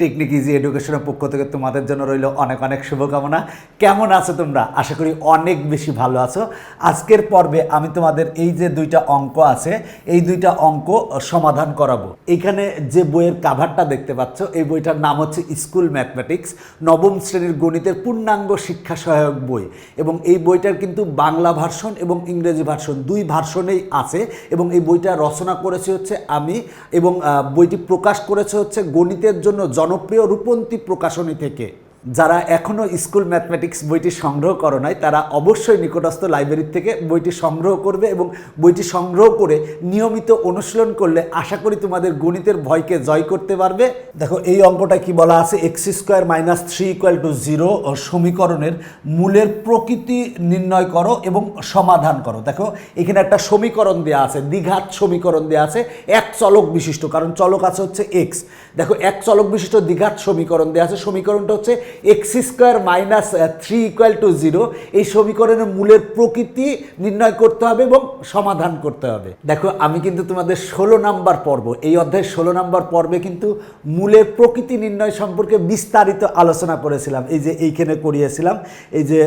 Technique easy এডুকেশনের পক্ষ থেকে তোমাদের জন্য রইল অনেক অনেক শুভকামনা। কেমন আছো তোমরা? আশা করি অনেক বেশি ভালো আছো। আজকের পর্বে আমি তোমাদের এই যে দুইটা অঙ্ক আছে, এই দুইটা অঙ্ক সমাধান করাবো। এখানে যে বইয়ের কাভারটা দেখতে পাচ্ছ, এই বইটার নাম হচ্ছে স্কুল ম্যাথমেটিক্স নবম শ্রেণির গণিতের পূর্ণাঙ্গ শিক্ষা সহায়ক বই। এবং এই বইটার কিন্তু বাংলা ভার্সন এবং ইংরেজি ভার্সন দুই ভার্সনেই আছে। এবং এই বইটা রচনা করেছে হচ্ছে আমি এবং বইটি প্রকাশ করেছে হচ্ছে গণিতের জন্য জনপ্রিয় রূপন্তী প্রকাশনী থেকে। যারা এখনও স্কুল ম্যাথমেটিক্স বইটি সংগ্রহ করো নাই, তারা অবশ্যই নিকটস্থ লাইব্রেরি থেকে বইটি সংগ্রহ করবে এবং বইটি সংগ্রহ করে নিয়মিত অনুশীলন করলে আশা করি তোমাদের গণিতের ভয়কে জয় করতে পারবে। দেখো, এই অঙ্কটা কি বলা আছে? X square minus three equal to zero সমীকরণের মূলের প্রকৃতি নির্ণয় করো এবং সমাধান করো। দেখো, এখানে একটা সমীকরণ দেওয়া আছে, দ্বিঘাত সমীকরণ দেওয়া আছে, এক চলক বিশিষ্ট, কারণ চলক আছে হচ্ছে এক্স দেখো, এক চলক বিশিষ্ট দ্বিঘাত সমীকরণ দেওয়া আছে, সমীকরণটা হচ্ছে X square minus three equal to zero এই সমীকরণের মূলের প্রকৃতি নির্ণয় করতে হবে এবং সমাধান করতে হবে। দেখো, আমি কিন্তু তোমাদের ষোলো নাম্বার পর্ব, এই অধ্যায়ের ষোলো নাম্বার পর্বে কিন্তু মূলের প্রকৃতি নির্ণয় সম্পর্কে বিস্তারিত আলোচনা করেছিলাম। এই যে এইখানে করিয়েছিলাম, এই যে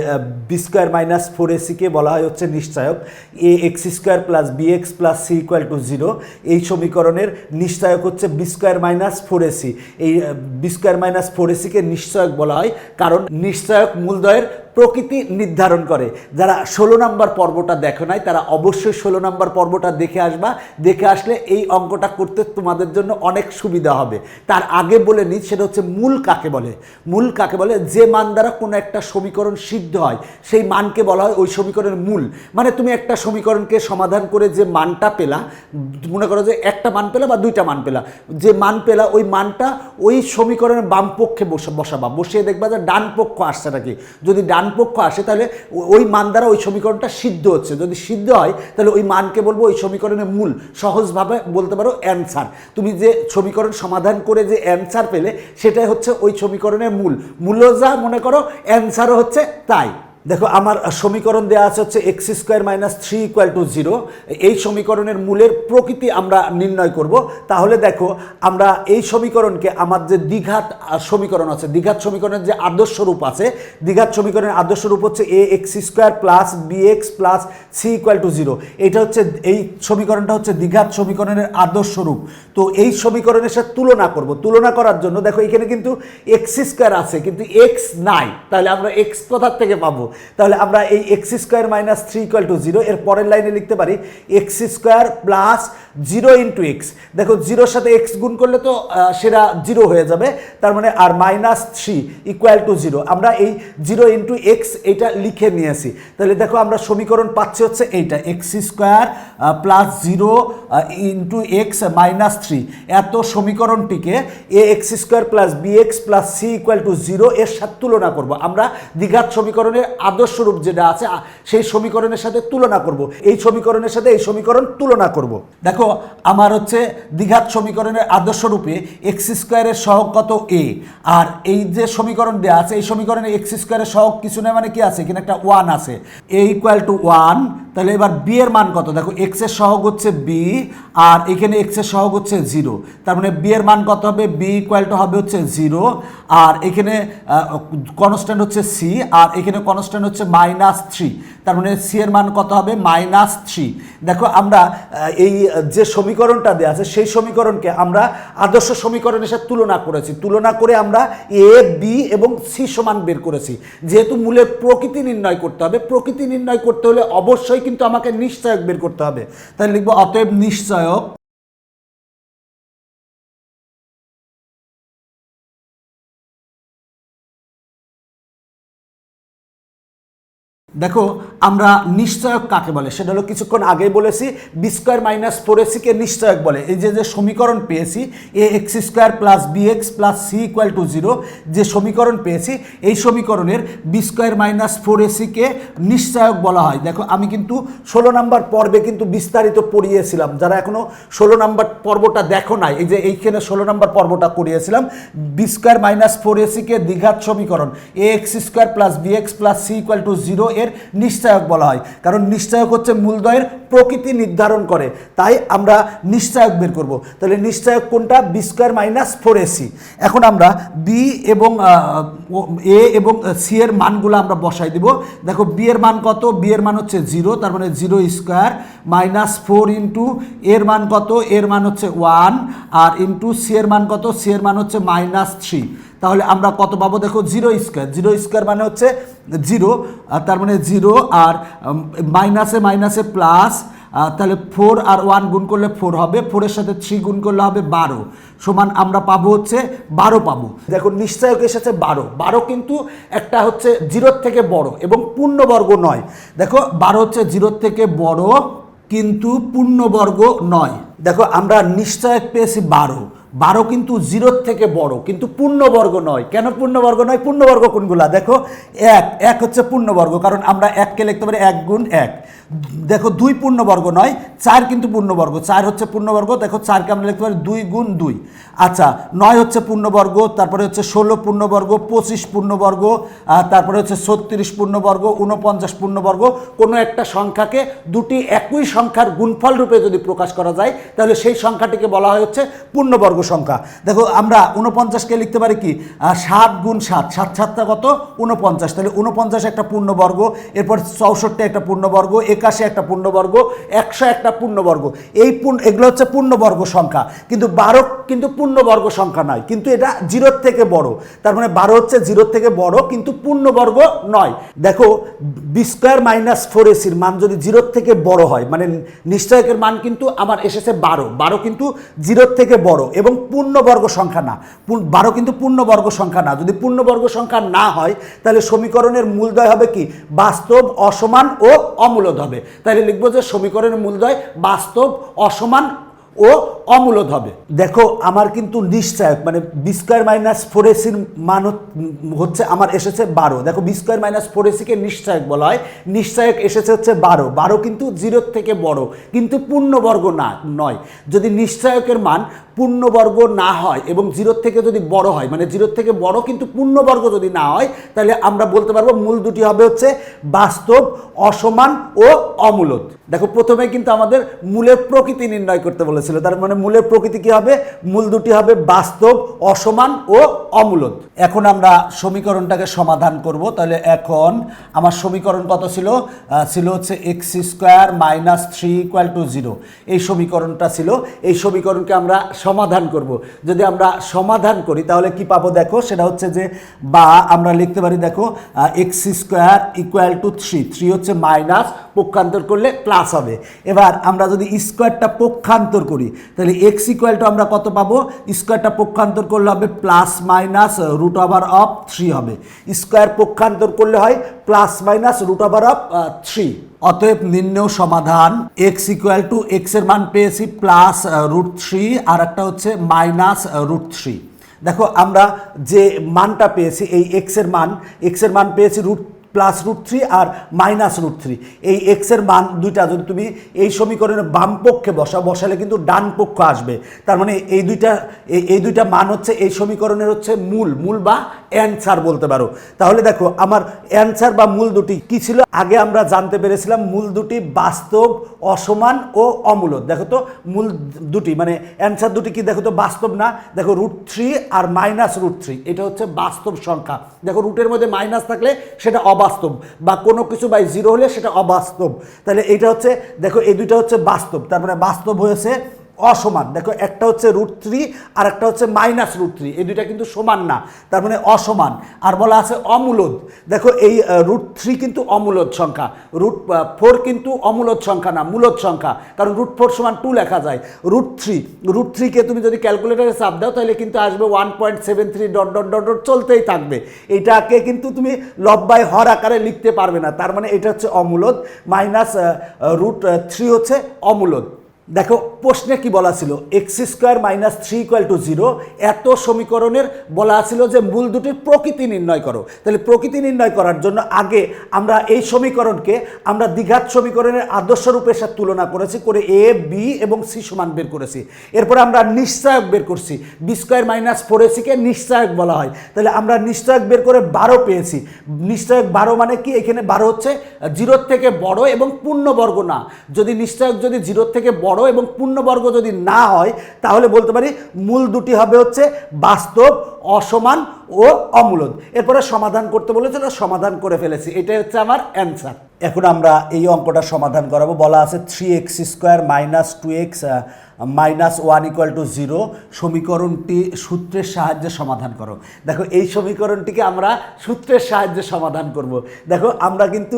বি স্কোয়ার মাইনাস ফোর এসিকে বলা হয় হচ্ছে নিশ্চয়ক। A X square plus B X plus C equal to zero এই সমীকরণের নিশ্চয়ক হচ্ছে B square minus four AC এই বি স্কোয়ার মাইনাস ফোর এসিকে নিশ্চয়ক বলা হয়। কারণ নিশ্চয়ক মূলদয়ের প্রকৃতি নির্ধারণ করে। যারা ষোলো নম্বর পর্বটা দেখো নাই, তারা অবশ্যই ষোলো নম্বর পর্বটা দেখে আসবা। দেখে আসলে এই অঙ্কটা করতে তোমাদের জন্য অনেক সুবিধা হবে। তার আগে বলে নিই, সেটা হচ্ছে মূল কাকে বলে। মূল কাকে বলে? যে মান দ্বারা কোনো একটা সমীকরণ সিদ্ধ হয়, সেই মানকে বলা হয় ওই সমীকরণের মূল। মানে তুমি একটা সমীকরণকে সমাধান করে যে মানটা পেলা, মনে করো যে একটা মান পেলা বা দুইটা মান পেলা, যে মান পেলা ওই মানটা ওই সমীকরণের বাম পক্ষে বসে, বসাবা। বসিয়ে দেখবা যে ডান পক্ষ আসছে নাকি। যদি ডান পক্ষ আসে, তাহলে ওই মান দ্বারা ওই সমীকরণটা সিদ্ধ হচ্ছে। যদি সিদ্ধ হয়, তাহলে ওই মানকে বলব ওই সমীকরণের মূল। সহজভাবে বলতে পারো অ্যান্সার তুমি যে সমীকরণ সমাধান করে যে অ্যান্সার পেলে, সেটাই হচ্ছে ওই সমীকরণের মূল। মূল্য যা মনে করো অ্যান্সারও হচ্ছে তাই। দেখো, আমার সমীকরণ দেওয়া আছে হচ্ছে X square minus three equal to zero এই সমীকরণের মূলের প্রকৃতি আমরা নির্ণয় করব। তাহলে দেখো, আমরা এই সমীকরণকে আমার যে দ্বিঘাত সমীকরণ আছে, দ্বিঘাত সমীকরণের যে আদর্শ রূপ আছে, দ্বিঘাত সমীকরণের আদর্শ রূপ হচ্ছে A X square plus B X plus C equal to zero এটা হচ্ছে এই সমীকরণটা হচ্ছে দ্বিঘাত সমীকরণের আদর্শ রূপ। তো এই সমীকরণের সাথে তুলনা করব। তুলনা করার জন্য দেখো, এখানে কিন্তু এক্স স্কোয়ার আছে, কিন্তু এক্স নাই। তাহলে আমরা এক্স কোথার থেকে পাবো? তাহলে আমরা এই X square minus three equal to zero এর পরের লাইনে লিখতে পারি X square plus zero into X দেখো জিরোর সাথে এক্স গুণ করলে তো সেটা জিরো হয়ে যাবে, তার মানে আর minus three equal to zero আমরা এই জিরো ইন্টু এক্স এটা লিখে নিয়েছি। তাহলে দেখো, আমরা সমীকরণ পাচ্ছি হচ্ছে এইটা X square plus zero into X minus three এত সমীকরণটিকে A X square plus B X plus C equal to zero এর সাথে তুলনা করব। আমরা দ্বিঘাত সমীকরণের আদর্শ রূপ যেটা আছে সেই সমীকরণের সাথে তুলনা করব। এই সমীকরণের সাথে এই সমীকরণ তুলনা করব। দেখো, আমার হচ্ছে দ্বিঘাত সমীকরণের আদর্শ রূপে এক্স স্কোয়ারের সহক কত এ আর এই যে সমীকরণ দেওয়া আছে, এই সমীকরণে এক্স স্কোয়ারের সহক কিছু নেই মানে কি আছে? এখানে একটা ওয়ান আছে। এ ইকুয়াল টু ওয়ান তাহলে এবার বি এর মান কত? দেখো এক্সের সহগ হচ্ছে বি আর এখানে এক্সের সহগ হচ্ছে জিরো তার মানে বি এর মান কত হবে? বি ইকুয়াল টু হবে হচ্ছে জিরো আর এখানে কনস্ট্যান্ট হচ্ছে সি আর এখানে কনস্ট্যান্ট হচ্ছে মাইনাস থ্রি তার মানে সি এর মান কত হবে? মাইনাস থ্রি দেখো, আমরা এই, যে সমীকরণটা দেওয়া আছে, সেই সমীকরণকে আমরা আদর্শ সমীকরণের সাথে তুলনা করেছি। তুলনা করে আমরা এ বি এবং সি সমান বের করেছি। যেহেতু মূলের প্রকৃতি নির্ণয় করতে হবে, প্রকৃতি নির্ণয় করতে হলে অবশ্যই কিন্তু আমাকে নিশ্চয়ক বের করতে হবে। তাহলে লিখব অতএব নিশ্চয়ক দেখো, আমরা নিশ্চয়ক কাকে বলে? সেটা হলো কিছুক্ষণ আগেই বলেছি বি স্কোয়ার মাইনাস ফোর এসিকে নিশ্চয়ক বলে। এই যে যে সমীকরণ পেয়েছি A X square plus B X plus C equal to zero যে সমীকরণ পেয়েছি, এই সমীকরণের বি স্কোয়ার মাইনাস ফোর এসিকে নিশ্চয়ক বলা হয়। দেখো, আমি কিন্তু ষোলো নাম্বার পর্বে কিন্তু বিস্তারিত পড়িয়েছিলাম। যারা এখনও ষোলো নাম্বার পর্বটা দেখো নাই, এই যে এইখানে ষোলো নাম্বার পর্বটা করিয়েছিলাম বি স্কোয়ার মাইনাস ফোর এসিকে দ্বিঘাত সমীকরণ A X square plus B X plus C equal to zero মূলদয়কের নিশ্চয়ক বলা হয়। কারণ নিশ্চয়ক হচ্ছে মূলদয়ের প্রকৃতি নির্ধারণ করে। তাই আমরা নিশ্চয়ক বের করব। তাহলে নিশ্চয়ক কোনটা? B square minus four AC এখন আমরা বি এবং এ এবং সি এর মানগুলো আমরা বসাই দিব। দেখো বি এর মান কত? বি এর মান হচ্ছে জিরো, তার মানে zero square minus four into এর মান কত? এর মান হচ্ছে ওয়ান। আর ইন্টু সি এর মান কত? সি এর মান হচ্ছে মাইনাস থ্রি। তাহলে আমরা কত পাবো? দেখো জিরো স্কোয়ার জিরো স্কোয়ার মানে হচ্ছে জিরো তার মানে জিরো আর মাইনাসে মাইনাসে প্লাস তাহলে ফোর আর ওয়ান গুণ করলে ফোর হবে। ফোরের সাথে থ্রি গুণ করলে হবে বারো। সমান আমরা পাবো হচ্ছে বারো পাবো। দেখো নিশ্চয়ক এসেছে বারো। বারো কিন্তু একটা হচ্ছে জিরোর থেকে বড় এবং পূর্ণবর্গ নয়। দেখো, বারো হচ্ছে জিরোর থেকে বড় কিন্তু পূর্ণবর্গ নয়। দেখো, আমরা নিশ্চয়ক পেয়েছি বারো। বারো কিন্তু জিরোর থেকে বড়, কিন্তু পূর্ণবর্গ নয়। কেন পূর্ণবর্গ নয়? পূর্ণবর্গ কোনগুলা? দেখো, এক এক হচ্ছে পূর্ণবর্গ, কারণ আমরা এককে লিখতে পারি এক গুণ এক। দেখো দুই পূর্ণবর্গ নয়, চার কিন্তু পূর্ণবর্গ, চার হচ্ছে পূর্ণবর্গ, দেখো চারকে আমরা লিখতে পারি দুই গুণ দুই। আচ্ছা নয় হচ্ছে পূর্ণবর্গ, তারপরে হচ্ছে ষোলো পূর্ণবর্গ, পঁচিশ পূর্ণবর্গ তারপরে হচ্ছে ছত্রিশ পূর্ণবর্গ উনপঞ্চাশ পূর্ণবর্গ, কোনো একটা সংখ্যাকে দুটি একই সংখ্যার গুণফল রূপে যদি প্রকাশ করা যায়, তাহলে সেই সংখ্যাটিকে বলা হয় হচ্ছে পূর্ণবর্গ সংখ্যা। দেখো, আমরা উনপঞ্চাশকে লিখতে পারি কি? সাত গুণ সাত সাত সাতটা কত? উনপঞ্চাশ তাহলে উনপঞ্চাশ একটা পূর্ণবর্গ, এরপর চৌষট্টি একটা পূর্ণবর্গ একাশি একটা পূর্ণবর্গ, একশো একটা পূর্ণবর্গ। এই পূর্ণ, এগুলো হচ্ছে পূর্ণবর্গ সংখ্যা। কিন্তু বারো কিন্তু পূর্ণবর্গ সংখ্যা নয়। কিন্তু এটা জিরোর থেকে বড়। তার মানে বারো হচ্ছে জিরোর থেকে বড়, কিন্তু পূর্ণবর্গ নয়। দেখো বি স্কোয়ার মাইনাস ফোর এসির মান যদি জিরোর থেকে বড় হয় মানে নিশ্চয়কের মান কিন্তু আমার এসেছে বারো। বারো কিন্তু জিরোর থেকে বড় এবং পূর্ণবর্গ সংখ্যা না। বারো কিন্তু পূর্ণবর্গ সংখ্যা না। যদি পূর্ণবর্গ সংখ্যা না হয়, তাহলে সমীকরণের মূলদয় হবে কি? বাস্তব, অসমান ও অমূলদ হবে। তাহলে লিখব যে সমীকরণের মূলদয় বাস্তব, অসমান ও অমূলদ হবে। দেখো, আমার কিন্তু নিশ্চয়ক মানে বি স্কোয়ার মাইনাস ফোর এসির মান হচ্ছে আমার এসেছে বারো। দেখো বি স্কোয়ার মাইনাস ফোর এসিকে নিশ্চয়ক বলা হয়। নিশ্চয়ক এসেছে হচ্ছে বারো। বারো কিন্তু জিরোর থেকে বড়, কিন্তু পূর্ণবর্গ না নয়। যদি নিশ্চয়কের মান পূর্ণবর্গ না হয় এবং জিরোর থেকে যদি বড় হয় মানে জিরোর থেকে বড় কিন্তু পূর্ণবর্গ যদি না হয়, তাহলে আমরা বলতে পারব মূল দুটি হবে হচ্ছে বাস্তব, অসমান ও অমূলত। দেখো, প্রথমে কিন্তু আমাদের মূলের প্রকৃতি নির্ণয় করতে বলেছিল, তার মানে মূলের প্রকৃতি কি হবে? মূল দুটি হবে বাস্তব, অসমান ও অমূলত। এখন আমরা সমীকরণটাকে সমাধান করব, তাহলে এখন আমার সমীকরণ কত ছিল? ছিল হচ্ছে X square minus three equal to zero এই সমীকরণটা ছিল, এই সমীকরণকে আমরা সমাধান করব। যদি আমরা সমাধান করি, তাহলে কি পাবো দেখো? সেটা হচ্ছে যে, বা আমরা লিখতে পারি দেখো X square equal to three three হচ্ছে মাইনাস পক্ষান্তর করলে প্লাস হবে। এবার আমরা যদি স্কোয়ারটা পক্ষান্তর করি, তাহলে এক্স ইকুয়াল টু আমরা কত পাবো? স্কোয়ারটা পক্ষান্তর করলে হবে plus minus root over of three হবে। স্কোয়ার পক্ষান্তর করলে হয় plus minus root over of three অতএব নিম্নেও সমাধান এক্স ইকুয়াল টু এক্সের মান পেয়েছি প্লাস রুট থ্রি আর একটা হচ্ছে মাইনাস রুট থ্রি দেখো, আমরা যে মানটা পেয়েছি, এই এক্সের মান এক্সের মান পেয়েছি রুট প্লাস রুট থ্রি আর মাইনাস রুট থ্রি এই এক্সের মান দুইটা, যদি তুমি এই সমীকরণের বাম পক্ষে বসা, বসালে কিন্তু ডান পক্ষ আসবে। তার মানে এই দুইটা, এই- দুইটা মান হচ্ছে, এই সমীকরণের হচ্ছে মূল মূল বা অ্যান্সার বলতে পারো। তাহলে দেখো, আমার অ্যান্সার বা মূল দুটি কি ছিল? আগে আমরা জানতে পেরেছিলাম মূল দুটি বাস্তব, অসমান ও অমূলদ দেখো তো, মূল দুটি মানে অ্যান্সার দুটি কি? দেখো তো, বাস্তব না। দেখো রুট থ্রি আর মাইনাস রুট থ্রি এটা হচ্ছে বাস্তব সংখ্যা। দেখো রুটের মধ্যে মাইনাস থাকলে সেটা অবাস্তব বা কোনো কিছু বাই জিরো হলে সেটা অবাস্তব। তাহলে এটা হচ্ছে, দেখো, এই দুইটা হচ্ছে বাস্তব। তার মানে বাস্তব হয়েছে অসমান। দেখো, একটা হচ্ছে রুট থ্রি আর একটা হচ্ছে মাইনাস রুট থ্রি এই দুইটা কিন্তু সমান না, তার মানে অসমান। আর বলা আছে অমূলদ। দেখো, এই রুট থ্রি কিন্তু অমূলদ সংখ্যা। রুট ফোর কিন্তু অমূলদ সংখ্যা না, মূলদ সংখ্যা। কারণ রুট ফোর সমান টু লেখা যায়। রুট থ্রি রুট থ্রিকে তুমি যদি ক্যালকুলেটারে চাপ দাও, তাহলে কিন্তু আসবে one point seven three dot dot dot dot চলতেই থাকবে। এইটাকে কিন্তু তুমি লব্বাই হর আকারে লিখতে পারবে না। তার মানে এটা হচ্ছে অমূলদ। মাইনাস রুট থ্রি হচ্ছে অমূলদ। দেখো, প্রশ্নে কি বলা ছিল? X square minus three equal to zero এত সমীকরণের বলা ছিল যে মূল দুটির প্রকৃতি নির্ণয় করো। তাহলে প্রকৃতি নির্ণয় করার জন্য আগে আমরা এই সমীকরণকে আমরা দ্বিঘাত সমীকরণের আদর্শ রূপের সাথে তুলনা করেছি, করে এ বি এবং সি সমান বের করেছি। এরপরে আমরা নিশ্চয়ক বের করছি। বি স্কোয়ার মাইনাস ফোর এসিকে নিশ্চয়ক বলা হয়। তাহলে আমরা নিশ্চয়ক বের করে বারো পেয়েছি। নিশ্চয়ক বারো মানে কি? এখানে বারো হচ্ছে জিরোর থেকে বড় এবং পূর্ণবর্গ না। যদি নিশ্চয়ক যদি জিরোর থেকে বড় এবং পূর্ণবর্গ যদি না হয়, তাহলে বলতে পারি মূল দুটি হবে হচ্ছে বাস্তব, অসমান ও অমূলদ এরপরে সমাধান করতে বলেছিল সমাধান করে ফেলেছি। এটাই হচ্ছে আমার অ্যান্সার এখন আমরা এই অঙ্কটা সমাধান করাবো। বলা আছে three X square minus two X minus one equal to zero সমীকরণটি সূত্রের সাহায্যে সমাধান করো। দেখো, এই সমীকরণটিকে আমরা সূত্রের সাহায্যে সমাধান করব। দেখো, আমরা কিন্তু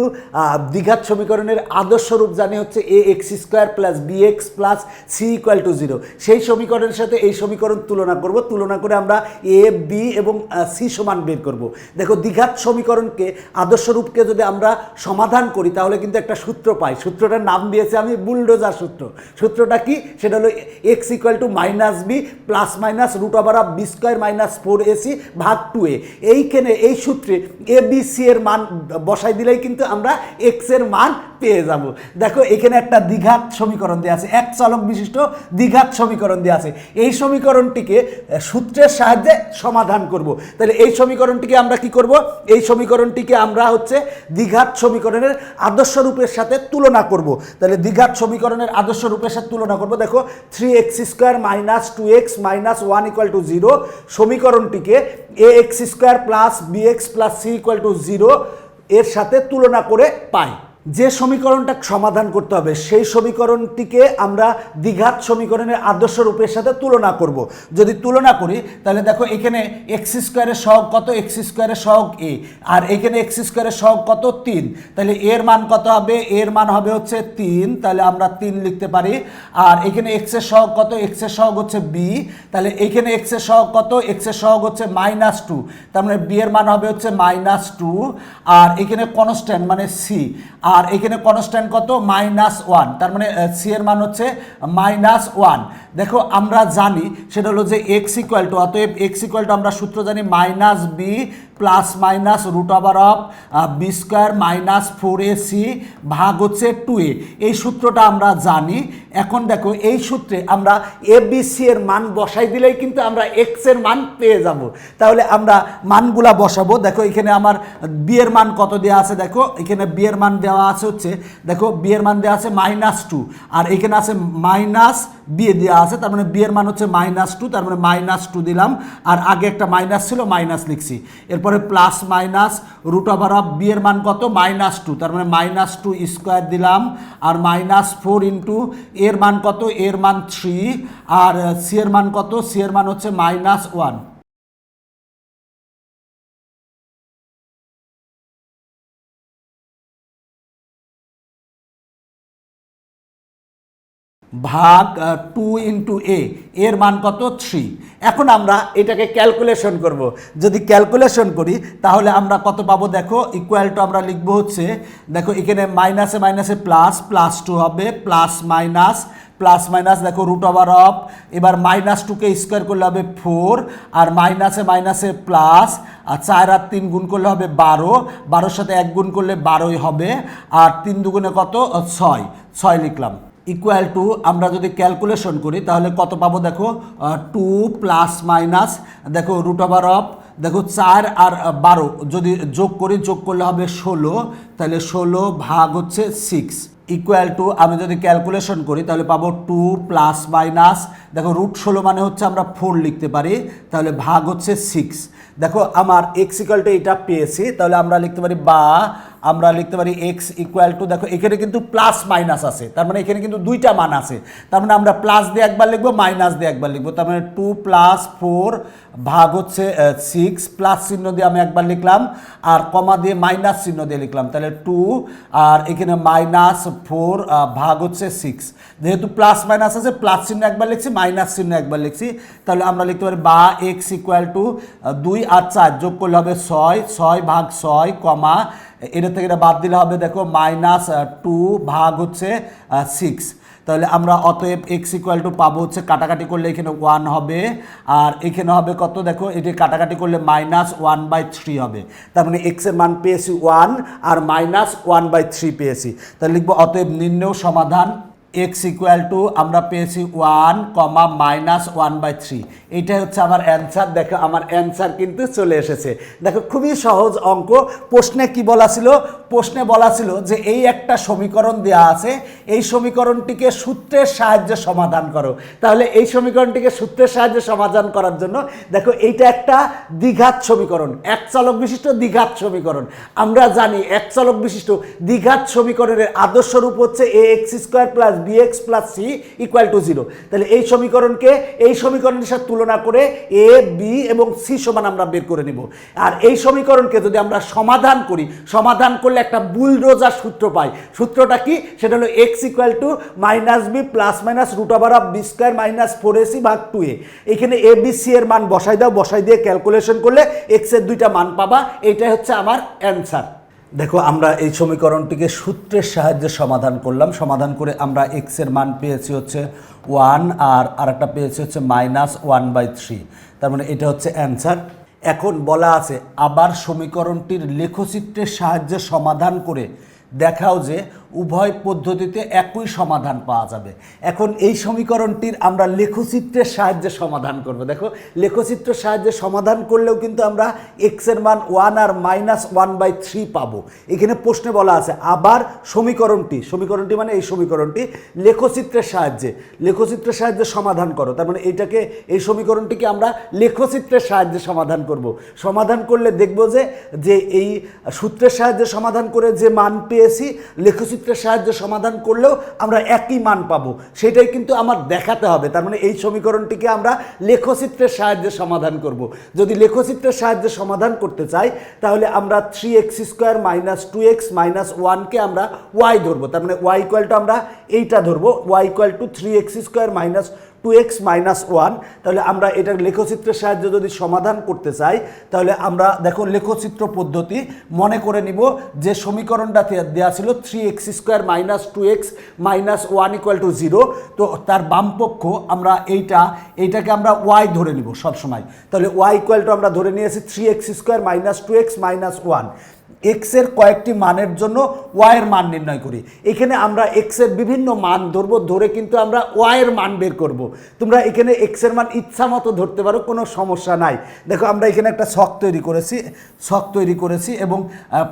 দ্বিঘাত সমীকরণের আদর্শ রূপ জানি হচ্ছে A X square plus B X plus C equal to zero সেই সমীকরণের সাথে এই সমীকরণ তুলনা করব। তুলনা করে আমরা এ বি এবং সি সমান বের করব। দেখো, দ্বিঘাত সমীকরণকে, আদর্শ রূপকে যদি আমরা সমাধান করি, তাহলে কিন্তু একটা সূত্র পাই। সূত্রটার নাম দিয়েছে আমি বুলডোজার সূত্র। সূত্রটা কি? সেটা হলো X equal to minus B plus minus root over of B square minus four AC ভাগ টু এইখানে এই সূত্রে এ বি সি এর মান বসাই দিলেই কিন্তু আমরা এক্সের মান পেয়ে যাব। দেখো, এখানে একটা দ্বিঘাত সমীকরণ দেওয়া আছে। এক চলক বিশিষ্ট দ্বিঘাত সমীকরণ দেওয়া আছে। এই সমীকরণটিকে সূত্রের সাহায্যে সমাধান করব। তাহলে এই সমীকরণটিকে আমরা কি করব? এই সমীকরণটিকে আমরা হচ্ছে দ্বিঘাত সমীকরণের আদর্শ রূপের সাথে তুলনা করব। তাহলে দ্বিঘাত সমীকরণের আদর্শ রূপের সাথে তুলনা করব। দেখো three X square minus two X minus one equal to zero সমীকরণটিকে A X square plus B X plus C equal to zero এর সাথে তুলনা করে পাই। যে সমীকরণটা সমাধান করতে হবে, সেই সমীকরণটিকে আমরা দ্বিঘাত সমীকরণের আদর্শ রূপের সাথে তুলনা করব। যদি তুলনা করি, তাহলে দেখো এখানে এক্স স্কোয়ারের সহগ কত? এক্স স্কোয়ারের সহগ এ আর এখানে এক্স স্কোয়ারের সহগ কত? তিন। তাহলে এর মান কত হবে? এর মান হবে হচ্ছে তিন। তাহলে আমরা তিন লিখতে পারি। আর এখানে এক্সের সহগ কত? এক্সের সহগ হচ্ছে বি তাহলে এখানে এক্সের সহগ কত? এক্সের সহগ হচ্ছে মাইনাস টু তার মানে বি এর মান হবে হচ্ছে মাইনাস টু আর এখানে কনস্ট্যান্ট মানে সি আর এখানে কনস্ট্যান্ট কত? মাইনাস ওয়ান তার মানে সি এর মান হচ্ছে মাইনাস ওয়ান দেখো, আমরা জানি, সেটা হলো যে এক্স ইকুয়াল টু অতএব এক্স ইকুয়াল টু আমরা সূত্র জানি minus B plus minus root over of B square minus four A C ভাগ হচ্ছে টু এ এই সূত্রটা আমরা জানি। এখন দেখো, এই সূত্রে আমরা এ বি সি এর মান বসাই দিলেই কিন্তু আমরা এক্সের মান পেয়ে যাব। তাহলে আমরা মানগুলা বসাবো। দেখো, এখানে আমার বি এর মান কত দেওয়া আছে? দেখো, এখানে বি এর মান দেওয়া আছে হচ্ছে, দেখো বি মান দেওয়া আছে মাইনাস টু আর এখানে আছে মাইনাস বি দেওয়া আছে, তার মানে বিয়ের মান হচ্ছে মাইনাস টু তার মানে মাইনাস টু দিলাম। আর আগে একটা মাইনাস ছিল মাইনাস লিখছি। এরপরে plus minus root over of বিয়ের মান কত? মাইনাস টু তার মানে মাইনাস টু স্কোয়ার দিলাম। আর মাইনাস ফোর ইন্টু এর মান কত? এর মান থ্রি আর সি এর মান কত? সি এর মান হচ্ছে মাইনাস ওয়ান ভাগ টু ইন্টু এ এর মান কত? থ্রি এখন আমরা এটাকে ক্যালকুলেশন করব। যদি ক্যালকুলেশন করি, তাহলে আমরা কত পাবো? দেখো ইকুয়াল টু আমরা লিখব হচ্ছে, দেখো, এখানে মাইনাসে মাইনাসে প্লাস প্লাস টু হবে প্লাস মাইনাস প্লাস মাইনাস দেখো রুট ওভার অফ এবার মাইনাস টুকে স্কোয়ার করলে হবে ফোর আর মাইনাসে মাইনাসে প্লাস আর চার আর তিন গুণ করলে হবে বারো, বারোর সাথে এক গুণ করলে বারোই হবে, আর তিন দুগুণে কত? ছয়। ছয় লিখলাম। ইকুয়াল টু আমরা যদি ক্যালকুলেশন করি, তাহলে কত পাবো দেখো? টু প্লাস মাইনাস দেখো রুট ওভার অফ দেখো, চার আর বারো। যদি যোগ করি, যোগ করলে হবে ষোলো। তাহলে ষোলো ভাগ হচ্ছে সিক্স ইকুয়াল টু আমি যদি ক্যালকুলেশন করি, তাহলে পাবো টু প্লাস মাইনাস দেখো রুট ষোলো মানে হচ্ছে আমরা ফোর লিখতে পারি। তাহলে ভাগ হচ্ছে সিক্স দেখো, আমার এক্স ইকুয়াল টু এটা পেয়েছি, তাহলে আমরা লিখতে পারি বা আমরা লিখতে পারি এক্স ইকুয়াল টু দেখো, এখানে কিন্তু প্লাস মাইনাস আছে। তার মানে এখানে কিন্তু দুইটা মান আছে। তার মানে আমরা প্লাস দিয়ে একবার লিখব মাইনাস দিয়ে একবার লিখব। তার মানে টু প্লাস ফোর ভাগ হচ্ছে সিক্স প্লাস চিহ্ন দিয়ে আমি একবার লিখলাম, আর কমা দিয়ে মাইনাস চিহ্ন দিয়ে লিখলাম। তাহলে টু আর এখানে মাইনাস ফোর ভাগ হচ্ছে সিক্স যেহেতু প্লাস মাইনাস আছে প্লাস চিহ্ন একবার লিখছি মাইনাস চিহ্ন একবার লিখছি। তাহলে আমরা লিখতে পারি বা এক্স ইকুয়াল টু দুই আর চার যোগ করলে হবে ছয় ছয় ভাগ ছয়, কমা এটা থেকে এটা বাদ দিলে হবে, দেখো মাইনাস টু ভাগ হচ্ছে সিক্স তাহলে আমরা অতএব এক্স ইকুয়াল টু পাবো হচ্ছে কাটাকাটি করলে এখানে ওয়ান হবে, আর এখানে হবে কত, দেখো, এটি কাটাকাটি করলে মাইনাস ওয়ান বাই থ্রি হবে। তার মানে এক্সের মান পেয়েছি ওয়ান আর মাইনাস ওয়ান বাই থ্রি পেয়েছি। তাহলে লিখব, অতএব নিম্নেও সমাধান এক্স ইকুয়াল টু আমরা পেয়েছি one comma minus one by three এইটাই হচ্ছে আমার অ্যান্সার দেখো, আমার অ্যান্সার কিন্তু চলে এসেছে। দেখো, খুবই সহজ অঙ্ক। প্রশ্নে কি বলা ছিল? প্রশ্নে বলা ছিল যে এই একটা সমীকরণ দেওয়া আছে, এই সমীকরণটিকে সূত্রের সাহায্যে সমাধান করো। তাহলে এই সমীকরণটিকে সূত্রের সাহায্যে সমাধান করার জন্য দেখো, এইটা একটা দ্বিঘাত সমীকরণ। এক চলক বিশিষ্ট দ্বিঘাত সমীকরণ। আমরা জানি, এক চলক বিশিষ্ট দ্বিঘাত সমীকরণের আদর্শ রূপ হচ্ছে A X square plus B X plus C equal to zero তাহলে এই সমীকরণকে, এই সমীকরণের সাথে তুলনা করে এ বি এবং সি সমান আমরা বের করে নিব। আর এই সমীকরণকে যদি আমরা সমাধান করি, সমাধান করলে একটা বুলডোজার সূত্র পাই। সূত্রটা কি? সেটা হলো x equal to minus b plus minus root over of b square minus four ac ভাগ টু এ এখানে এ বি সি এর মান বসাই দাও, বসাই দিয়ে ক্যালকুলেশন করলে এক্সের দুইটা মান পাবা। এটাই হচ্ছে আমার অ্যান্সার দেখো, আমরা এই সমীকরণটিকে সূত্রের সাহায্যে সমাধান করলাম। সমাধান করে আমরা এক্সের মান পেয়েছি হচ্ছে ওয়ান আর আরেকটা পেয়েছি হচ্ছে মাইনাস ওয়ান বাই থ্রি তার মানে এটা হচ্ছে অ্যান্সার এখন বলা আছে, আবার সমীকরণটির লেখচিত্রের সাহায্যে সমাধান করে দেখাও যে উভয় পদ্ধতিতে একই সমাধান পাওয়া যাবে। এখন এই সমীকরণটির আমরা লেখচিত্রের সাহায্যে সমাধান করব। দেখো, লেখচিত্রের সাহায্যে সমাধান করলেও কিন্তু আমরা এক্সের মান ওয়ান আর মাইনাস ওয়ান বাই থ্রি পাবো। এখানে প্রশ্নে বলা আছে, আবার সমীকরণটি সমীকরণটি মানে এই সমীকরণটি লেখচিত্রের সাহায্যে। লেখচিত্রের সাহায্যে সমাধান করো, তার মানে এইটাকে এই সমীকরণটিকে আমরা লেখচিত্রের সাহায্যে সমাধান করব। সমাধান করলে দেখব যে যে এই সূত্রের সাহায্যে সমাধান করে যে মান পেয়েছি লেখচিত্রের সাহায্যে সমাধান করলেও আমরা একই মান পাবো। সেটাই কিন্তু আমার দেখাতে হবে। তার মানে এই সমীকরণটিকে আমরা লেখচিত্রের সাহায্যে সমাধান করব। যদি লেখচিত্রের সাহায্যে সমাধান করতে চাই, তাহলে আমরা three x square minus two x minus ওয়ানকে আমরা ওয়াই ধরবো। তার মানে ওয়াই ইকুয়াল টু আমরা এইটা ধরবো। Y equal to three x square minus two x minus one তাহলে আমরা এটার লেখচিত্রের সাহায্যে যদি সমাধান করতে চাই, তাহলে আমরা দেখো লেখচিত্র পদ্ধতি, মনে করে নিব যে সমীকরণটা দেওয়া ছিল three x square minus two x minus one equal to zero তো তার বামপক্ষ আমরা এইটা, এইটাকে আমরা ওয়াই ধরে নিব সবসময়। তাহলে ওয়াই ইকুয়াল টু আমরা ধরে নিয়েছি three x square minus two x minus one এক্সের কয়েকটি মানের জন্য ওয়াইয়ের মান নির্ণয় করি। এখানে আমরা এক্সের বিভিন্ন মান ধরবো, ধরে কিন্তু আমরা ওয়াইয়ের মান বের করব। তোমরা এখানে এক্সের মান ইচ্ছা মতো ধরতে পারো, কোনো সমস্যা নাই। দেখো, আমরা এখানে একটা শখ তৈরি করেছি, শখ তৈরি করেছি এবং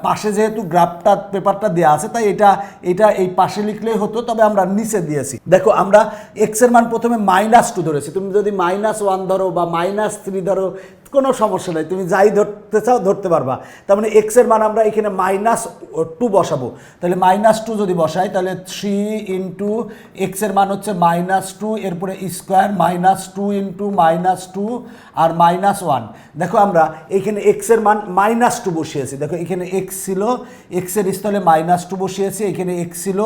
পাশে যেহেতু গ্রাফটা, পেপারটা দেওয়া আছে, তাই এটা এটা এই পাশে লিখলেই হতো, তবে আমরা নিচে দিয়েছি। দেখো, আমরা এক্সের মান প্রথমে মাইনাস টু ধরেছি। তুমি যদি মাইনাস ওয়ান ধরো বা মাইনাস থ্রি ধরো কোনো সমস্যা নেই। তুমি যাই ধরতে চাও, ধরতে পারবা। তার মানে এক্সের মান আমরা এখানে মাইনাস টু বসাবো। তাহলে মাইনাস টু যদি বসাই, তাহলে থ্রি ইন্টু এক্সের মান হচ্ছে মাইনাস টু এরপরে square minus two into minus two আর মাইনাস ওয়ান দেখো আমরা এখানে এক্সের মান মাইনাস টু বসিয়েছি। দেখো এখানে এক্স ছিল এক্সের স্থলে মাইনাস টু বসিয়েছি, এখানে এক্স ছিল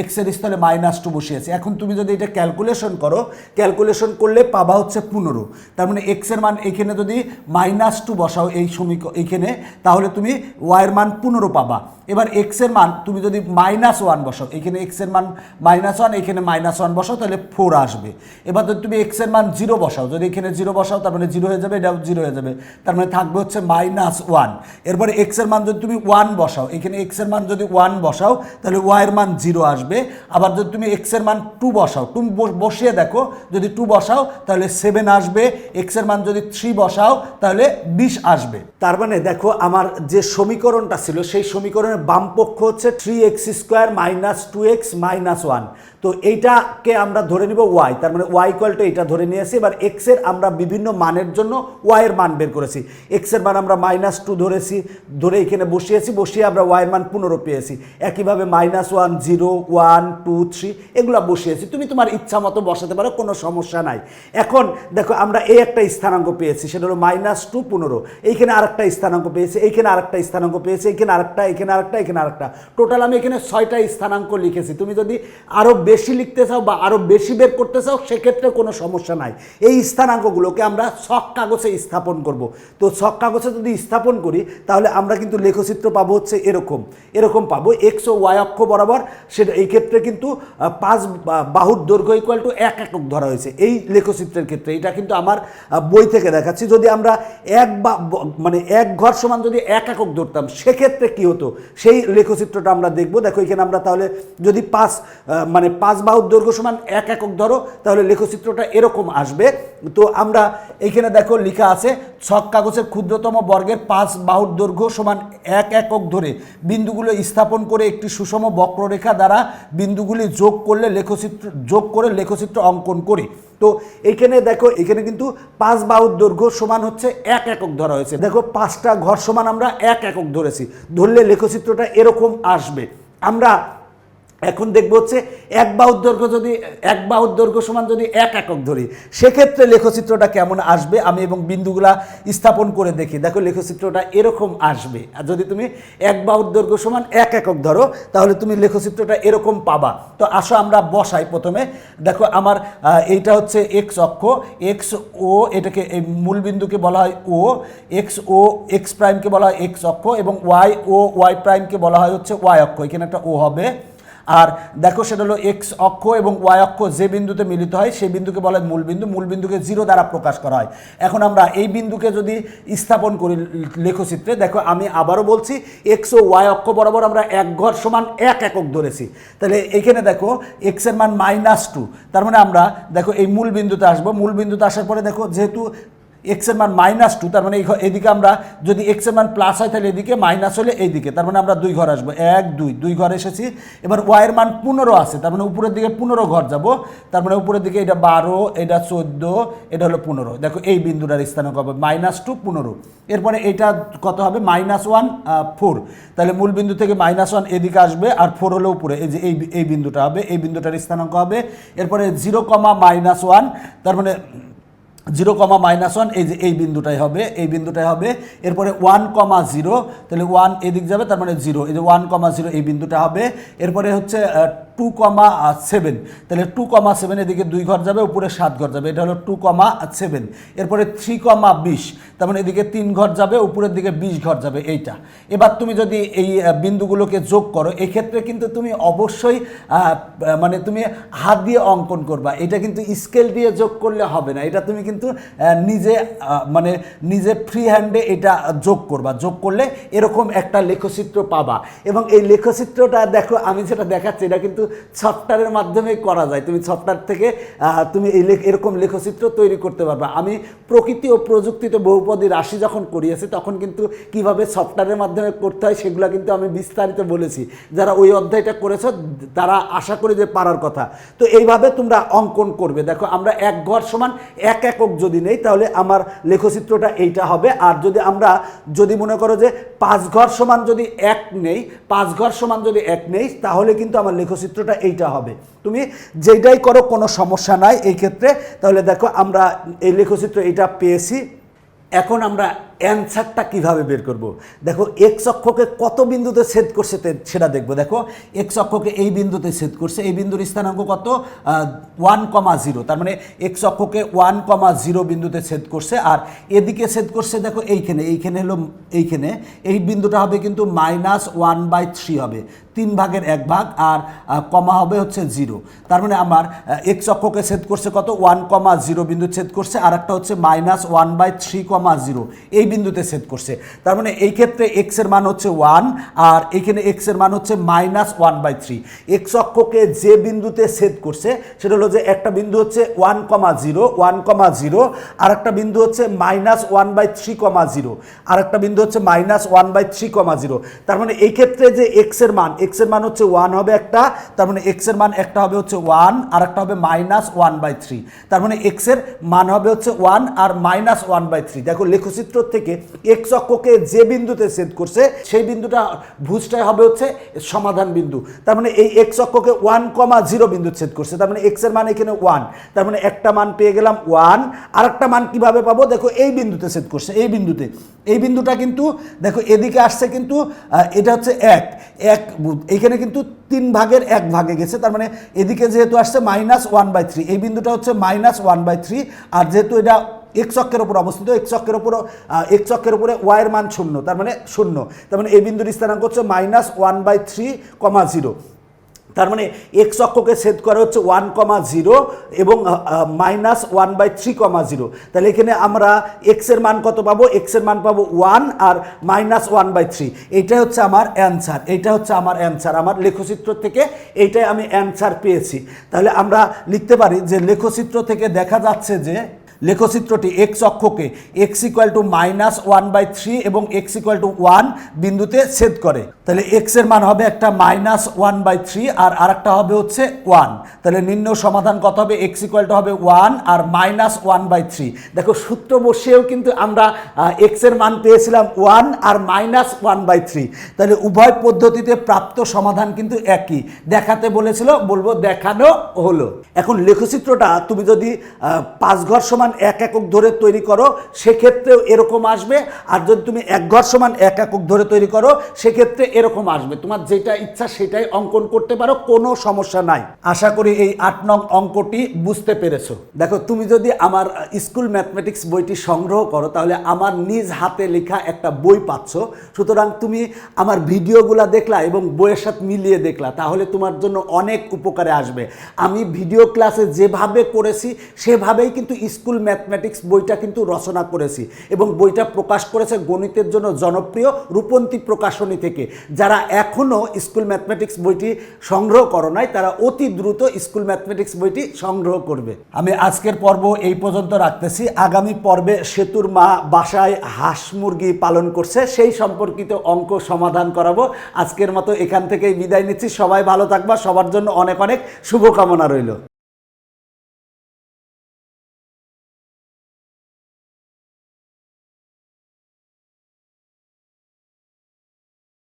এক্সের স্থলে মাইনাস টু বসিয়েছি। এখন তুমি যদি এটা ক্যালকুলেশন করো ক্যালকুলেশন করলে পাবা হচ্ছে পনেরো। তার মানে এক্সের মান এখানে যদি মাইনাস টু বসাও এই সমীক এইখানে, তাহলে তুমি ওয়াইয়ের মান পনেরো পাবা। এবার এক্সের মান, তুমি যদি মাইনাস ওয়ান বসাও এখানে এক্সের মান মাইনাস ওয়ান এখানে মাইনাস ওয়ান বসাও, তাহলে ফোর আসবে। এবার যদি তুমি এক্সের মান জিরো বসাও, যদি এখানে জিরো বসাও, তার মানে জিরো হয়ে যাবে এটা জিরো হয়ে যাবে। তার মানে থাকবে হচ্ছে মাইনাস ওয়ান এরপরে এক্সের মান যদি তুমি ওয়ান বসাও এখানে এক্সের মান যদি ওয়ান বসাও, তাহলে ওয়াইয়ের মান জিরো আসবে। আবার যদি তুমি এক্সের মান টু বসাও, তুমি বস- বসিয়ে দেখো, যদি টু বসাও, তাহলে সেভেন আসবে। এক্সের মান যদি থ্রি বসাও তাহলে বিশ আসবে। তার মানে দেখো আমার যে সমীকরণটা ছিল, সেই সমীকরণের বামপক্ষ হচ্ছে three x square minus two x minus one তো এইটাকে আমরা ধরে নিব ওয়াই তার মানে ওয়াই ইকুয়াল টু এইটা ধরে নিয়েছি, এবার এক্সের আমরা বিভিন্ন মানের জন্য ওয়াইয়ের মান বের করেছি। এক্সের মান আমরা মাইনাস টু ধরেছি, ধরে এখানে বসিয়েছি, বসিয়ে আমরা ওয়াইয়ের মান পনেরো পেয়েছি। একইভাবে minus one zero one two three এগুলো বসিয়েছি। তুমি তোমার ইচ্ছা মতো বসাতে পারো, কোনো সমস্যা নাই। এখন দেখো, আমরা এই একটা স্থানাঙ্ক পেয়েছি, সেটা হলো মাইনাস টু পনেরো। এইখানে আরেকটা স্থানাঙ্ক পেয়েছে, এইখানে আরেকটা স্থানাঙ্ক পেয়েছে, এইখানে আরেকটা এখানে আরেকটা এখানে আরেকটা। টোটাল আমি এখানে ছয়টা স্থানাঙ্ক লিখেছি। তুমি যদি আরও বেশি লিখতে চাও বা আরও বেশি বের করতে চাও, সেক্ষেত্রে কোনো সমস্যা নাই। এই স্থানাঙ্কগুলোকে আমরা ছক কাগজে স্থাপন করব। তো ছক কাগজে যদি স্থাপন করি, তাহলে আমরা কিন্তু লেখচিত্র পাবো হচ্ছে এরকম। এরকম পাবো এক্স ও ওয়াই অক্ষ বরাবর। সেটা এই ক্ষেত্রে কিন্তু পাঁচ বাহুর দৈর্ঘ্য ইকুয়াল টু এক একক ধরা হয়েছে। এই লেখচিত্রের ক্ষেত্রে এটা কিন্তু আমার বই থেকে দেখাচ্ছি। যদি আমরা এক বা মানে এক ঘর সমান যদি এক একক ধরতাম, সেক্ষেত্রে কি হতো? সেই লেখচিত্রটা আমরা দেখব। দেখো, এখানে আমরা তাহলে যদি পাঁচ মানে পাঁচ বাহুর দৈর্ঘ্য সমান এক একক ধরো, তাহলে লেখচিত্রটা এরকম আসবে। তো আমরা এইখানে দেখো লেখা আছে, ছক কাগজের ক্ষুদ্রতম বর্গের পাঁচ বাহুর দৈর্ঘ্য সমান এক একক ধরে বিন্দুগুলো স্থাপন করে একটি সুষম বক্ররেখা দ্বারা বিন্দুগুলি যোগ করলে লেখচিত্র, যোগ করে লেখচিত্র অঙ্কন করি। তো এইখানে দেখো এখানে কিন্তু পাঁচ বাহুর দৈর্ঘ্য সমান হচ্ছে এক একক ধরা হয়েছে। দেখো পাঁচটা ঘর সমান আমরা এক একক ধরেছি, ধরলে লেখচিত্রটা এরকম আসবে। আমরা এখন দেখব হচ্ছে এক বাহুর দৈর্ঘ্য যদি, এক বাহুর দৈর্ঘ্য সমান যদি এক একক ধরি, সেক্ষেত্রে লেখচিত্রটা কেমন আসবে? আমি এবং বিন্দুগুলা স্থাপন করে দেখি। দেখো লেখচিত্রটা এরকম আসবে। আর যদি তুমি এক বাহুর দৈর্ঘ্য সমান এক একক ধরো, তাহলে তুমি লেখচিত্রটা এরকম পাবা। তো আসো আমরা বসাই প্রথমে। দেখো আমার এইটা হচ্ছে এক্স অক্ষ। এক্স ও এটাকে এই মূল বিন্দুকে বলা হয় ও এক্স ও এক্স প্রাইমকে বলা হয় এক্স অক্ষ এবং ওয়াই ও ওয়াই প্রাইমকে বলা হয় হচ্ছে ওয়াই অক্ষ। এখানে একটা ও হবে। আর দেখো সেটা হলো এক্স অক্ষ এবং ওয়াই অক্ষ যে বিন্দুতে মিলিত হয় সেই বিন্দুকে বলা হয় মূল বিন্দু, মূল বিন্দুকে জিরো দ্বারা প্রকাশ করা হয়। এখন আমরা এই বিন্দুকে যদি স্থাপন করি লেখচিত্রে, দেখো আমি আবারও বলছি এক্স ও ওয়াই অক্ষ বরাবর আমরা এক ঘর সমান এক একক ধরেছি। তাহলে এইখানে দেখো এক্সের মান মাইনাস টু তার মানে আমরা, দেখো এই মূল বিন্দুতে আসব। মূল বিন্দুতে আসার পরে দেখো যেহেতু এক্সের মান মাইনাস টু তার মানে এদিকে আমরা যদি এক্সের মান প্লাস হয়, তাহলে এদিকে মাইনাস হলে এইদিকে। তার মানে আমরা দুই ঘর আসব। এক, দুই দুই ঘর এসেছি। এবার ওয়াই এর মান পনেরো আছে, তার মানে উপরের দিকে পনেরো ঘর যাব। তার মানে উপরের দিকে এটা বারো, এটা চোদ্দ, এটা হলো পনেরো। দেখো এই বিন্দুটার স্থানাঙ্ক হবে মাইনাস টু পনেরো। এরপরে এটা কত হবে? মাইনাস ওয়ান ফোর তাহলে মূল বিন্দু থেকে মাইনাস ওয়ান এদিকে আসবে, আর ফোর হলো উপরে। এই যে এই এই বিন্দুটা হবে, এই বিন্দুটার স্থানাঙ্ক হবে। এরপরে জিরো কমা মাইনাস ওয়ান তার মানে জিরো কমা মাইনাস ওয়ান, এই যে এই বিন্দুটাই হবে, এই বিন্দুটাই হবে। এরপরে ওয়ান কমা জিরো, তাহলে ওয়ান এদিক যাবে, তার মানে জিরো। এই যে ওয়ান কমা জিরো, এই বিন্দুটা হবে। এরপরে হচ্ছে টু কমা সেভেন তাহলে টু কমা সেভেন এদিকে দুই ঘর যাবে, উপরে সাত ঘর যাবে। এটা হলো টু কমা সেভেন এরপরে থ্রি কমা বিশ। তার মানে এদিকে তিন ঘর যাবে, উপরের দিকে বিশ ঘর যাবে এইটা। এবার তুমি যদি এই বিন্দুগুলোকে যোগ করো, এক্ষেত্রে কিন্তু তুমি অবশ্যই মানে তুমি হাত দিয়ে অঙ্কন করবা। এটা কিন্তু স্কেল দিয়ে যোগ করলে হবে না। এটা তুমি কিন্তু নিজে মানে নিজে ফ্রি হ্যান্ডে এটা যোগ করবা। যোগ করলে এরকম একটা লেখচিত্র পাবা। এবং এই লেখচিত্রটা দেখো, আমি যেটা দেখাচ্ছি, এটা কিন্তু সফটওয়্যারের মাধ্যমে করা যায়। তুমি সফটওয়্যার থেকে তুমি এই এরকম লেখচিত্র তৈরি করতে পারবে। আমি প্রকৃতি ও প্রযুক্তিতে বহুপদী রাশি যখন করিয়েছি, তখন কিন্তু কীভাবে সফটওয়্যারের মাধ্যমে করতে হয় সেগুলো কিন্তু আমি বিস্তারিত বলেছি। যারা ওই অধ্যায়টা করেছ, তারা আশা করি যে পারার কথা। তো এইভাবে তোমরা অঙ্কন করবে। দেখো, আমরা এক ঘর সমান এক একক যদি নেই, তাহলে আমার লেখচিত্রটা এইটা হবে। আর যদি আমরা, যদি মনে করো যে পাঁচ ঘর সমান যদি এক নেই, পাঁচ ঘর সমান যদি এক নেই, তাহলে কিন্তু আমার লেখচিত্রটা এইটা হবে। তুমি যেটাই করো, কোনো সমস্যা নাই। এই ক্ষেত্রে তাহলে দেখো আমরা এই লেখচিত্র এইটা পেয়েছি। এখন আমরা অ্যান্সারটা কীভাবে বের করব? দেখো এক্স অক্ষকে কত বিন্দুতে ছেদ করছে সেটা দেখব। দেখো এক্স অক্ষকে এই বিন্দুতে ছেদ করছে, এই বিন্দুর স্থানাঙ্ক কত? ওয়ান কমা জিরো তার মানে এক্স অক্ষকে ওয়ান কমা জিরো বিন্দুতে ছেদ করছে, আর এদিকে ছেদ করছে, দেখো, এইখানে এইখানে হলো এইখানে। এই বিন্দুটা হবে কিন্তু মাইনাস ওয়ান বাই থ্রি হবে, তিন ভাগের এক ভাগ, আর কমা হবে হচ্ছে জিরো তার মানে আমার এক্স অক্ষকে ছেদ করছে কত? ওয়ান কমা জিরো বিন্দু ছেদ করছে আর একটা হচ্ছে minus one by three comma zero এই বিন্দুতে ছেদ করছে। তার মানে এই ক্ষেত্রে এক্সের মান হচ্ছে ওয়ান আর এখানে এক্সের মান হচ্ছে minus one by three x অক্ষকে যে বিন্দুতে ছেদ করছে, সেটা হলো যে একটা বিন্দু হচ্ছে one comma zero one comma zero আর একটা বিন্দু হচ্ছে minus one by three comma zero আর একটা বিন্দু হচ্ছে minus one by three comma zero তার মানে এই ক্ষেত্রে যে এক্সের মান এক্সের মান হচ্ছে ওয়ান হবে একটা, তার মানে এক্সের মান একটা হবে হচ্ছে ওয়ান আর একটা হবে মাইনাস ওয়ান বাই থ্রি তার মানে এক্সের মান হবে হচ্ছে ওয়ান আর মাইনাস ওয়ান বাই থ্রি দেখো লেখচিত্র থেকে থেকে এক্স অক্ষকে যে বিন্দুতে সেট করছে, সেই বিন্দুটা ভুজটাই হবে হচ্ছে সমাধান বিন্দু। তার মানে এই এক্স অক্ষকে ওয়ান কমা জিরো বিন্দু সেট করছে। তার মানে এক্সের মান এখানে ওয়ান তার মানে একটা মান পেয়ে গেলাম ওয়ান আর একটা মান কীভাবে পাবো? দেখো, এই বিন্দুতে সেট করছে, এই বিন্দুতে। এই বিন্দুটা কিন্তু, দেখো, এদিকে আসছে কিন্তু এটা হচ্ছে এক। এক এইখানে কিন্তু তিন ভাগের এক ভাগে গেছে। তার মানে এদিকে যেহেতু আসছে মাইনাস ওয়ান বাই থ্রি এই বিন্দুটা হচ্ছে মাইনাস ওয়ান বাই থ্রি আর যেহেতু এটা এক্স অক্ষের উপর অবস্থিত এক্স অক্ষের উপর এক্স অক্ষের উপরে ওয়াইয়ের মান শূন্য, তার মানে শূন্য। তার মানে এই বিন্দুর স্থানাঙ্ক হচ্ছে minus one by three comma zero তার মানে এক্স অক্ষকে সেট করা হচ্ছে ওয়ান কমা জিরো এবং minus one by three comma zero তাহলে এখানে আমরা এক্সের মান কত পাবো? এক্সের মান পাবো ওয়ান আর মাইনাস ওয়ান বাই থ্রি এইটাই হচ্ছে আমার অ্যান্সার এইটা হচ্ছে আমার অ্যান্সার আমার লেখচিত্র থেকে এইটাই আমি অ্যান্সার পেয়েছি। তাহলে আমরা লিখতে পারি যে লেখচিত্র থেকে দেখা যাচ্ছে যে লেখচিত্রটি x অক্ষকে x equal to minus one by three এবং এক্স ইকুয়াল টু ওয়ান বিন্দুতে ছেদ করে। তাহলে এক্সের মান হবে একটা মাইনাস ওয়ান বাই থ্রি আর আরেকটা হবে হচ্ছে ওয়ান তাহলে নিম্ন সমাধান কত হবে? এক্স ইকুয়াল টু হবে ওয়ান আর মাইনাস ওয়ান বাই থ্রি দেখো, সূত্র বসেও কিন্তু আমরা এক্সের মান পেয়েছিলাম ওয়ান আর মাইনাস ওয়ান বাই থ্রি তাহলে উভয় পদ্ধতিতে প্রাপ্ত সমাধান কিন্তু একই। দেখাতে বলেছিল, বলব দেখানো হলো। এখন লেখচিত্রটা তুমি যদি পাঁচ ঘর সমান এক একক ধরে তৈরি করো, সেক্ষেত্রেও এরকম আসবে। আর যদি তুমি এক ঘর সমান এক একক ধরে তৈরি করো, সেক্ষেত্রে এরকম আসবে। তোমার যেটা ইচ্ছা সেটাই অঙ্কন করতে পারো, কোনো সমস্যা নাই। আশা করি এই আট নং অঙ্কটি বুঝতে পেরেছ। দেখো, তুমি যদি আমার স্কুল ম্যাথমেটিক্স বইটি সংগ্রহ করো, তাহলে আমার নিজ হাতে লেখা একটা বই পাচ্ছ। সুতরাং তুমি আমার ভিডিওগুলো দেখলা এবং বইয়ের সাথে মিলিয়ে দেখলা, তাহলে তোমার জন্য অনেক উপকারে আসবে। আমি ভিডিও ক্লাসে যেভাবে করেছি, সেভাবেই কিন্তু স্কুল ম্যাথমেটিক্স বইটা কিন্তু রচনা করেছি এবং বইটা প্রকাশ করেছে গণিতের জন্য জনপ্রিয় রূপন্তী প্রকাশনী থেকে। যারা এখনও স্কুল ম্যাথমেটিক্স বইটি সংগ্রহ করো নাই, তারা অতি দ্রুত স্কুল ম্যাথমেটিক্স বইটি সংগ্রহ করবে। আমি আজকের পর্ব এই পর্যন্ত রাখতেছি। আগামী পর্বে সেতুর মা বাসায় হাঁস মুরগি পালন করছে, সেই সম্পর্কিত অঙ্ক সমাধান করাবো। আজকের মতো এখান থেকেই বিদায় নিচ্ছি। সবাই ভালো থাকবা। সবার জন্য অনেক অনেক শুভকামনা রইল।